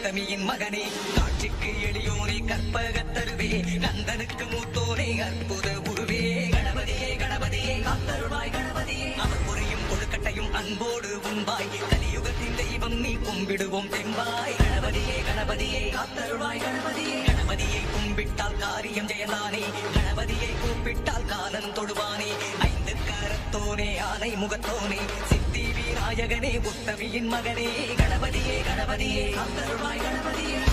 விநாயகனே மகனே காட்சிக்கு எளியோனே கற்பக தருவே கந்தனுக்கு மூத்தோனே அற்புத உருவே கணபதியே கணபதியே காத்தருள்வாய் கணபதியே அவர் புரியும் கொழுக்கட்டையும் அன்போடு உண்பாய் கலியுகத்தின் தெய்வம் நீ கும்பிடுவோம் தெம்பாய். கணபதியே கணபதியே காத்தருள்வாய் கணபதியே கணபதியை கும்பிட்டால் காரியம் ஜெயலானே கணபதியை கூப்பிட்டால் காலம் தொடுவானே. ஐந்து கரத்தோனே ஆனை முகத்தோனே சித்தி விநாயகனே உத்தமியின் மகனே கணபதியே கணபதியே காத்தருள்வாய் கணபதியே.